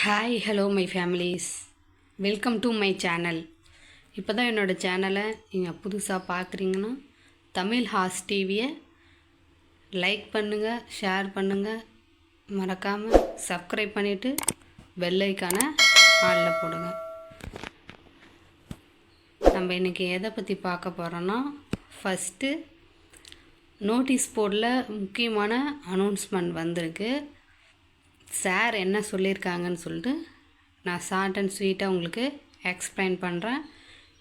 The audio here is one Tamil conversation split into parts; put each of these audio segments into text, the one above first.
Hi hello my families welcome to my channel இப்போ தான் என்னோடய சேனலை நீங்கள் புதுசாக பார்க்குறீங்கன்னா தமிழ் ஹாஸ் டிவியை லைக் பண்ணுங்கள் ஷேர் பண்ணுங்கள் மறக்காமல் சப்ஸ்கிரைப் பண்ணிவிட்டு வெள்ளைக்கான ஆளில் போடுங்க. நம்ம இன்றைக்கி எதை பற்றி பார்க்க போகிறோன்னா ஃபஸ்ட்டு நோட்டீஸ் போர்டில் முக்கியமான அனௌன்ஸ்மெண்ட் வந்திருக்கு. சார் என்ன சொல்லியிருக்காங்கன்னு சொல்லிட்டு நான் ஷார்ட் அண்ட் ஸ்வீட்டாக உங்களுக்கு எக்ஸ்பிளைன் பண்ணுறேன்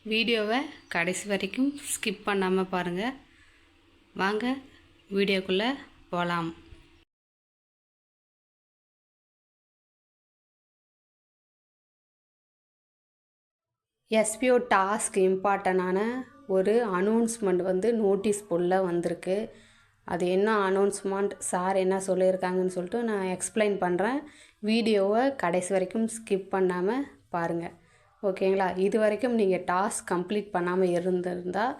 வீடியோவை கடைசி வரைக்கும் ஸ்கிப் பண்ணாமல் பாருங்கள் வாங்க வீடியோக்குள்ளே போகலாம் எஸ்பிஓ டாஸ்க் இம்பார்ட்டண்டான ஒரு அனௌன்ஸ்மெண்ட் வந்து நோட்டீஸ் போர்டில் வந்திருக்கு. அது என்ன அனௌன்ஸ்மெண்ட் சார் என்ன சொல்லியிருக்காங்கன்னு சொல்லிட்டு நான் எக்ஸ்பிளைன் பண்ணுறேன் வீடியோவை கடைசி வரைக்கும் ஸ்கிப் பண்ணாமல் பாருங்கள் ஓகேங்களா? இது வரைக்கும் நீங்கள் டாஸ்க் கம்ப்ளீட் பண்ணாமல் இருந்திருந்தால்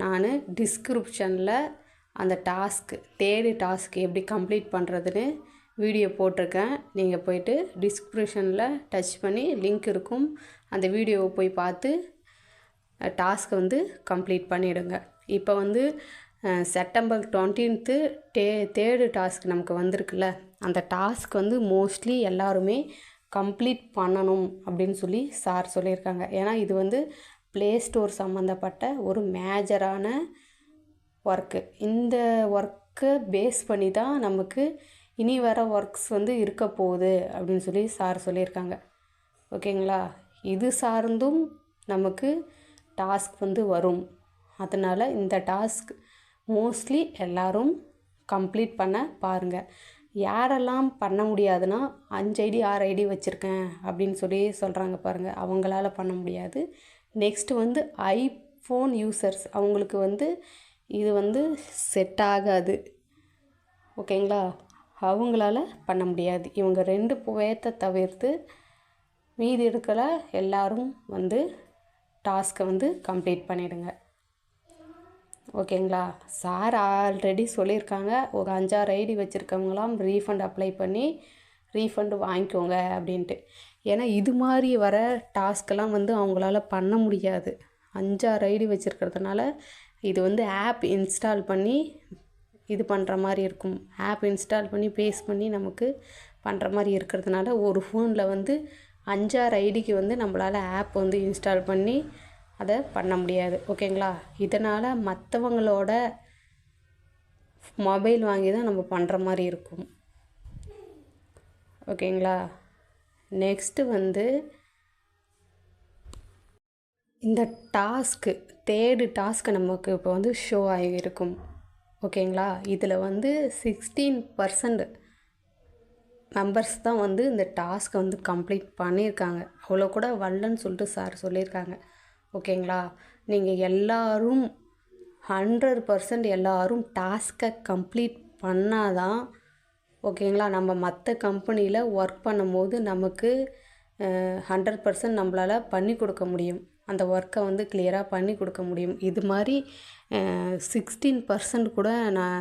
நான் டிஸ்கிரிப்ஷனில் அந்த டாஸ்க் தேடி டாஸ்க் எப்படி கம்ப்ளீட் பண்ணுறதுன்னு வீடியோ போட்டிருக்கேன். நீங்கள் போயிட்டு டிஸ்கிரிப்ஷனில் டச் பண்ணி லிங்க் இருக்கும். அந்த வீடியோவை போய் பார்த்து டாஸ்க்கை வந்து கம்ப்ளீட் பண்ணிவிடுங்க இப்போ வந்து September twentieth day third task நமக்கு வந்திருக்குல்ல. அந்த டாஸ்க் வந்து மோஸ்ட்லி எல்லாருமே கம்ப்ளீட் பண்ணணும் அப்படின்னு சொல்லி சார் சொல்லியிருக்காங்க. ஏன்னா இது வந்து ப்ளே ஸ்டோர் சம்மந்தப்பட்ட ஒரு மேஜரான ஒர்க்கு இந்த ஒர்க்கை பேஸ் பண்ணி தான் நமக்கு இனி வர ஒர்க்ஸ் வந்து இருக்க போகுது அப்படின்னு சொல்லி சார் சொல்லியிருக்காங்க. ஓகேங்களா? இது சார்ந்தும் நமக்கு டாஸ்க் வந்து வரும். அதனால் இந்த டாஸ்க் மோஸ்ட்லி எல்லோரும் கம்ப்ளீட் பண்ண பாருங்கள் யாரெல்லாம் பண்ண முடியாதுன்னா அஞ்சு ஐடி ஆறு ஐடி வச்சுருக்கேன் அப்படின்னு சொல்லி சொல்கிறாங்க பாருங்கள் அவங்களால பண்ண முடியாது. நெக்ஸ்ட்டு வந்து ஐஃபோன் யூசர்ஸ் அவங்களுக்கு வந்து இது வந்து செட் ஆகாது. ஓகேங்களா அவங்களால பண்ண முடியாது. இவங்க ரெண்டு பேர்த்த தவிர்த்து மீதி இருக்கிற எல்லாரும் வந்து டாஸ்க்கை வந்து கம்ப்ளீட் பண்ணிவிடுங்க ஓகேங்களா? சார் ஆல்ரெடி சொல்லியிருக்காங்க. ஒரு அஞ்சாறு ஐடி வச்சுருக்கவங்களாம் ரீஃபண்ட் அப்ளை பண்ணி ரீஃபண்டு வாங்கிக்கோங்க அப்படின்ட்டு. ஏன்னா இது மாதிரி வர டாஸ்க்கெல்லாம் வந்து அவங்களால பண்ண முடியாது. அஞ்சாறு ஐடி வச்சுருக்கிறதுனால இது வந்து ஆப் இன்ஸ்டால் பண்ணி இது பண்ணுற மாதிரி இருக்கும். ஆப் இன்ஸ்டால் பண்ணி பேஸ் பண்ணி நமக்கு பண்ணுற மாதிரி இருக்கிறதுனால ஒரு ஃபோனில் வந்து அஞ்சாறு ஐடிக்கு வந்து நம்மளால் ஆப் வந்து இன்ஸ்டால் பண்ணி அதை பண்ண முடியாது ஓகேங்களா? இதனால் மற்றவங்களோட மொபைல் வாங்கி தான் நம்ம பண்ணுற மாதிரி இருக்கும். ஓகேங்களா? நெக்ஸ்ட்டு வந்து இந்த டாஸ்க்கு தேர்டு டாஸ்க்கு நமக்கு இப்போ வந்து ஷோ ஆகியிருக்கும் ஓகேங்களா? இதில் வந்து சிக்ஸ்டீன் பர்சன்ட் மெம்பர்ஸ் தான் வந்து இந்த டாஸ்க்கை வந்து கம்ப்ளீட் பண்ணியிருக்காங்க. அவ்வளோ கூட வரலன்னு சொல்லிட்டு சார் சொல்லியிருக்காங்க. ஓகேங்களா? நீங்கள் எல்லோரும் ஹண்ட்ரட் பர்சன்ட் எல்லோரும் டாஸ்க்கை கம்ப்ளீட் பண்ணால் தான் ஓகேங்களா? நம்ம மற்ற கம்பெனியில் ஒர்க் பண்ணும்போது நமக்கு ஹண்ட்ரட் பர்சன்ட் நம்மளால் பண்ணி கொடுக்க முடியும். அந்த ஒர்க்கை வந்து கிளியராக பண்ணி கொடுக்க முடியும். இது மாதிரி சிக்ஸ்டீன் பர்சன்ட் கூட நான்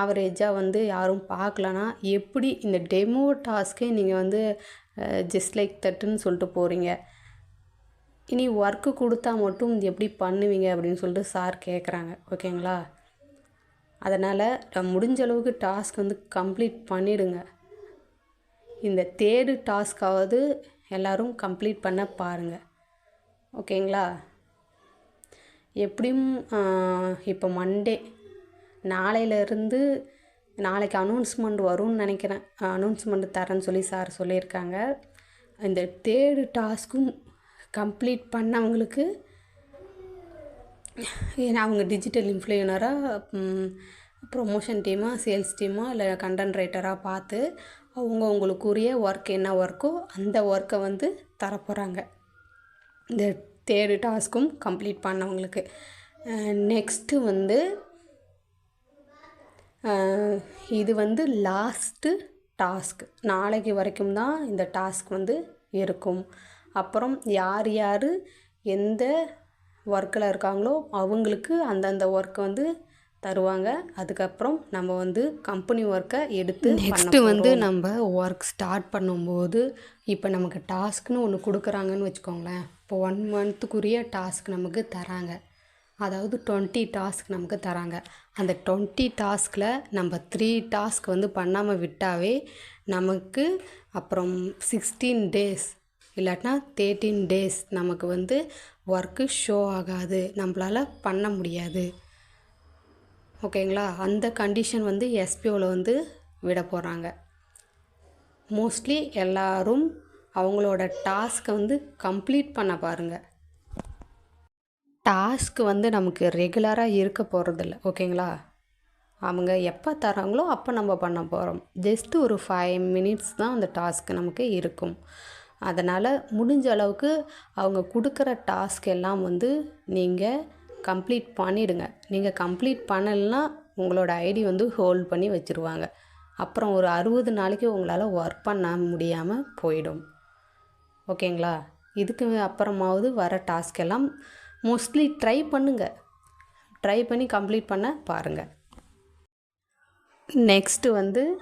ஆவரேஜாக வந்து யாரும் பார்க்கலனா எப்படி இந்த டெமோ டாஸ்க்கே நீங்கள் வந்து ஜஸ்ட் லைக் தட்டுன்னு சொல்லிட்டு போகிறீங்க இனி ஒர்க்கு கொடுத்தா மட்டும் எப்படி பண்ணுவீங்க அப்படின்னு சொல்லிட்டு சார் கேட்குறாங்க ஓகேங்களா? அதனால் முடிஞ்ச அளவுக்கு டாஸ்க் வந்து கம்ப்ளீட் பண்ணிவிடுங்க இந்த தேர்டு டாஸ்க்காவது எல்லோரும் கம்ப்ளீட் பண்ண பாருங்கள் ஓகேங்களா? எப்படியும் இப்போ மண்டே நாளையிலேருந்து நாளைக்கு அனௌன்ஸ்மெண்ட் வரும்னு நினைக்கிறேன். அனௌன்ஸ்மெண்ட் தரேன்னு சொல்லி சார் சொல்லியிருக்காங்க. இந்த தேர்டு டாஸ்க்கும் கம்ப்ளீட் பண்ணவங்களுக்கு ஏன்னா அவங்க டிஜிட்டல் இன்ஃப்ளூயனராக ப்ரொமோஷன் டீமாக சேல்ஸ் டீமாக இல்லை கண்டென்ட் ரைட்டராக பார்த்து அவங்க உங்களுக்குரிய ஒர்க் என்ன ஒர்க்கோ அந்த ஒர்க்கை வந்து தரப்போகிறாங்க இந்த தேர்டு டாஸ்க்கும் கம்ப்ளீட் பண்ணவங்களுக்கு. நெக்ஸ்ட்டு வந்து இது வந்து லாஸ்ட்டு டாஸ்க் நாளைக்கு வரைக்கும் தான் இந்த டாஸ்க் வந்து இருக்கும். அப்புறம் யார் யார் எந்த ஒர்க்கில் இருக்காங்களோ அவங்களுக்கு அந்தந்த ஒர்க்கை வந்து தருவாங்க. அதுக்கப்புறம் நம்ம வந்து கம்பெனி ஒர்க்கை எடுத்து நெக்ஸ்ட்டு வந்து நம்ம ஒர்க் ஸ்டார்ட் பண்ணும்போது இப்போ நமக்கு டாஸ்க்னு ஒன்று கொடுக்குறாங்கன்னு வச்சுக்கோங்களேன். இப்போ ஒன் மந்த்துக்குரிய டாஸ்க் நமக்கு தராங்க. அதாவது டுவெண்ட்டி டாஸ்க் நமக்கு தராங்க. அந்த டுவெண்ட்டி டாஸ்கில் நம்ம த்ரீ டாஸ்க் வந்து பண்ணாமல் விட்டாவே நமக்கு அப்புறம் சிக்ஸ்டீன் டேஸ் இல்லாட்டினா தேர்ட்டீன் டேஸ் நமக்கு வந்து ஒர்க்கு ஷோ ஆகாது. நம்மளால் பண்ண முடியாது. ஓகேங்களா அந்த கண்டிஷன் வந்து எஸ்பிஓவில் வந்து விட போகிறாங்க மோஸ்ட்லி எல்லோரும் அவங்களோட டாஸ்க்கை வந்து கம்ப்ளீட் பண்ண பாருங்கள் டாஸ்க்கு வந்து நமக்கு ரெகுலராக இருக்க போகிறதில்ல ஓகேங்களா அவங்க எப்போ தராங்களோ அப்போ நம்ம பண்ண போகிறோம் ஜஸ்ட்டு ஒரு ஃபைவ் மினிட்ஸ் தான் அந்த டாஸ்க் நமக்கு இருக்கும். அதனால் முடிஞ்ச அளவுக்கு அவங்க கொடுக்குற டாஸ்க் எல்லாம் வந்து நீங்கள் கம்ப்ளீட் பண்ணிவிடுங்க நீங்கள் கம்ப்ளீட் பண்ணலைன்னா உங்களோட ஐடி வந்து ஹோல்ட் பண்ணி வச்சுருவாங்க. அப்புறம் ஒரு அறுபது நாளைக்கு உங்களால் ஒர்க் பண்ண முடியாமல் போயிடும். ஓகேங்களா? இதுக்கு அப்புறமாவது வர டாஸ்க் எல்லாம் மோஸ்ட்லி ட்ரை பண்ணுங்கள் ட்ரை பண்ணி கம்ப்ளீட் பண்ண பாருங்கள் நெக்ஸ்ட்டு வந்து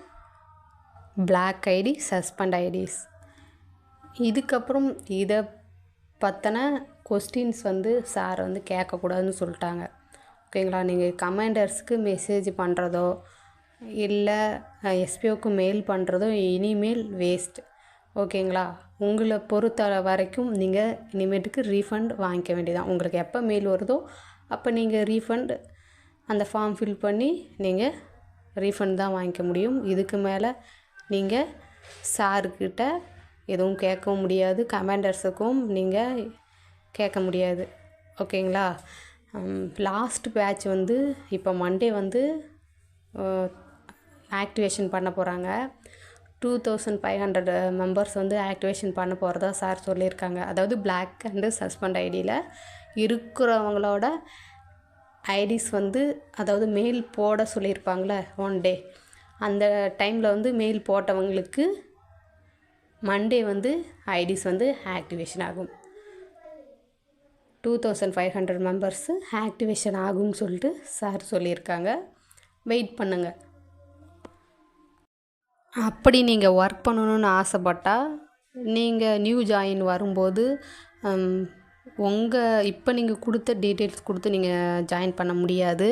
பிளாக் ஐடி சஸ்பெண்ட் ஐடிஸ் இதுக்கப்புறம் இதை பற்றின கொஸ்டின்ஸ் வந்து சார் வந்து கேட்கக்கூடாதுன்னு சொல்லிட்டாங்க. ஓகேங்களா? நீங்கள் கமாண்டர்ஸுக்கு மெசேஜ் பண்ணுறதோ இல்லை எஸ்பிஓக்கு மெயில் பண்ணுறதோ இனிமேல் வேஸ்ட் ஓகேங்களா? உங்களை பொறுத்த வரைக்கும் நீங்கள் இனிமேட்டுக்கு ரீஃபண்ட் வாங்கிக்க வேண்டியதான் உங்களுக்கு எப்போ மெயில் வருதோ அப்போ நீங்கள் ரீஃபண்ட் அந்த ஃபார்ம் ஃபில் பண்ணி நீங்கள் ரீஃபண்ட் தான் வாங்கிக்க முடியும். இதுக்கு மேலே நீங்கள் சார்கிட்ட எதுவும் கேட்கவும் முடியாது. கமாண்டர்ஸுக்கும் நீங்கள் கேட்க முடியாது. ஓகேங்களா? லாஸ்ட் பேட்ச் வந்து இப்போ மண்டே வந்து ஆக்டிவேஷன் பண்ண போகிறாங்க two thousand five hundred members வந்து ஆக்டிவேஷன் பண்ண போகிறதா சார் சொல்லியிருக்காங்க. அதாவது பிளாக் அண்டு சஸ்பெண்ட் ஐடியில் இருக்கிறவங்களோட ஐடிஸ் வந்து அதாவது மெயில் போட சொல்லியிருப்பாங்களே ஒன் டே அந்த டைமில் வந்து மெயில் போட்டவங்களுக்கு மண்டே வந்து ஐடிஸ் வந்து ஆக்டிவேஷன் ஆகும். Two thousand five hundred members activation ஆகும்னு சொல்லிட்டு சார் சொல்லியிருக்காங்க. வெயிட் பண்ணுங்கள் அப்படி நீங்கள் ஒர்க் பண்ணணுன்னு ஆசைப்பட்டால் நீங்கள் நியூ ஜாயின் வரும்போது உங்கள் இப்போ நீங்கள் கொடுத்த டீட்டெயில்ஸ் கொடுத்து நீங்கள் ஜாயின் பண்ண முடியாது.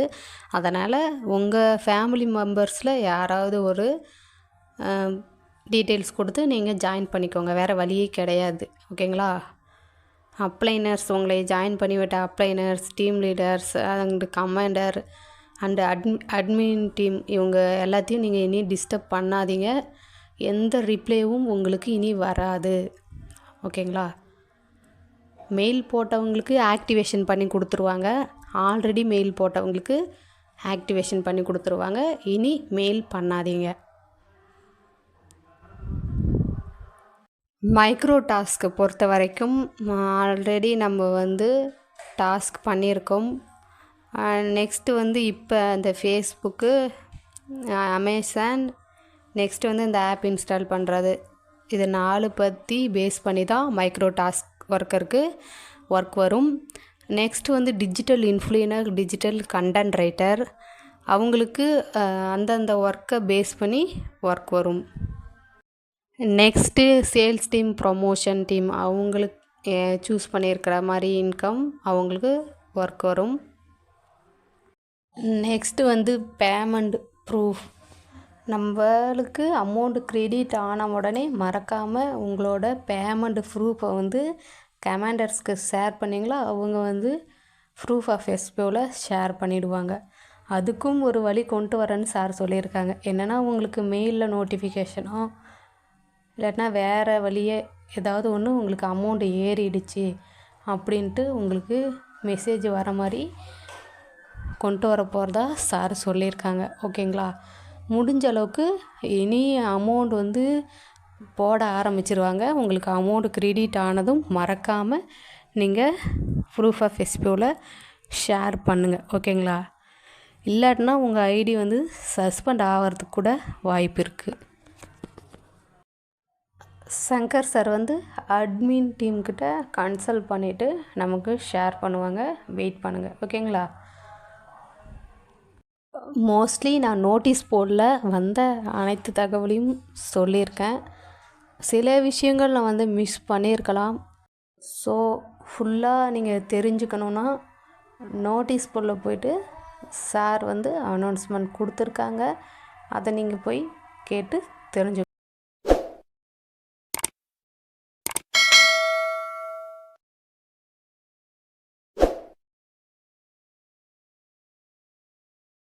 அதனால் உங்கள் ஃபேமிலி மெம்பர்ஸில் யாராவது ஒரு டீட்டெயில்ஸ் கொடுத்து நீங்கள் ஜாயின் பண்ணிக்கோங்க. வேறு வழியே கிடையாது. ஓகேங்களா? அப்ளைனர்ஸ் உங்களை ஜாயின் பண்ணிவிட்ட அப்ளைனர்ஸ் team leaders and commander and அட்மி admin team இவங்க எல்லாத்தையும் நீங்கள் இனி டிஸ்டர்ப் பண்ணாதீங்க. எந்த ரிப்ளேவும் உங்களுக்கு இனி வராது. ஓகேங்களா? மெயில் போட்டவங்களுக்கு ஆக்டிவேஷன் பண்ணி கொடுத்துருவாங்க. ஆல்ரெடி மெயில் போட்டவங்களுக்கு ஆக்டிவேஷன் பண்ணி கொடுத்துருவாங்க. இனி மெயில் பண்ணாதீங்க. மைக்ரோ டாஸ்க்கை பொறுத்த வரைக்கும் ஆல்ரெடி நம்ம வந்து டாஸ்க் பண்ணியிருக்கோம். நெக்ஸ்ட்டு வந்து இப்போ இந்த ஃபேஸ்புக்கு அமேசான் நெக்ஸ்ட்டு வந்து இந்த ஆப் இன்ஸ்டால் பண்ணுறது இது நாலு பற்றி பேஸ் பண்ணி தான் மைக்ரோ டாஸ்க் ஒர்க்கருக்கு ஒர்க் வரும். நெக்ஸ்ட்டு வந்து digital influencer digital content writer அவங்களுக்கு அந்தந்த ஒர்க்கை பேஸ் பண்ணி ஒர்க் வரும். Next sales team promotion team அவங்களுக்கு சூஸ் பண்ணியிருக்கிற மாதிரி இன்கம் அவங்களுக்கு ஒர்க் வரும். நெக்ஸ்ட்டு வந்து பேமெண்ட் ப்ரூஃப் நம்மளுக்கு அமௌண்ட் க்ரெடிட் ஆன உடனே மறக்காமல் உங்களோட பேமெண்ட் ப்ரூஃபை வந்து கமாண்டர்ஸ்க்கு ஷேர் பண்ணிங்களா? அவங்க வந்து ப்ரூஃப் ஆஃப் எஸ்பிஓவில் ஷேர் பண்ணிவிடுவாங்க அதுக்கும் ஒரு வழி கொண்டு வரேன்னு சார் சொல்லியிருக்காங்க. என்னென்னா உங்களுக்கு மெயிலில் நோட்டிஃபிகேஷனோ இல்லாட்டினா வேறு வழியே ஏதாவது ஒன்று உங்களுக்கு அமௌண்ட்டு ஏறிடுச்சு அப்படின்ட்டு உங்களுக்கு மெசேஜ் வர மாதிரி கொண்டு வர போகிறதா சார் சொல்லியிருக்காங்க. ஓகேங்களா முடிஞ்ச அளவுக்கு இனி அமௌண்ட் வந்து போட ஆரம்பிச்சிருவாங்க. உங்களுக்கு அமௌண்ட் க்ரெடிட் ஆனதும் மறக்காமல் நீங்கள் ப்ரூஃப் ஆஃப் எஸ்பிஓவில் ஷேர் பண்ணுங்கள் ஓகேங்களா இல்லாட்டினா உங்கள் ஐடி வந்து சஸ்பெண்ட் ஆகிறதுக்கு கூட வாய்ப்பு இருக்குது சங்கர் சார் வந்து அட்மின் டீம்கிட்ட கன்சல்ட் பண்ணிவிட்டு நமக்கு ஷேர் பண்ணுவாங்க வெயிட் பண்ணுங்கள் ஓகேங்களா மோஸ்ட்லி நான் நோட்டீஸ் போர்டில் வந்த அனைத்து தகவலையும் சொல்லியிருக்கேன். சில விஷயங்கள் நான் வந்து மிஸ் பண்ணியிருக்கலாம். ஸோ ஃபுல்லாக நீங்கள் தெரிஞ்சுக்கணுன்னா நோட்டீஸ் போர்டில் போயிட்டு சார் வந்து அனௌன்ஸ்மெண்ட் கொடுத்துருக்காங்க. அதை நீங்கள் போய் கேட்டு தெரிஞ்சு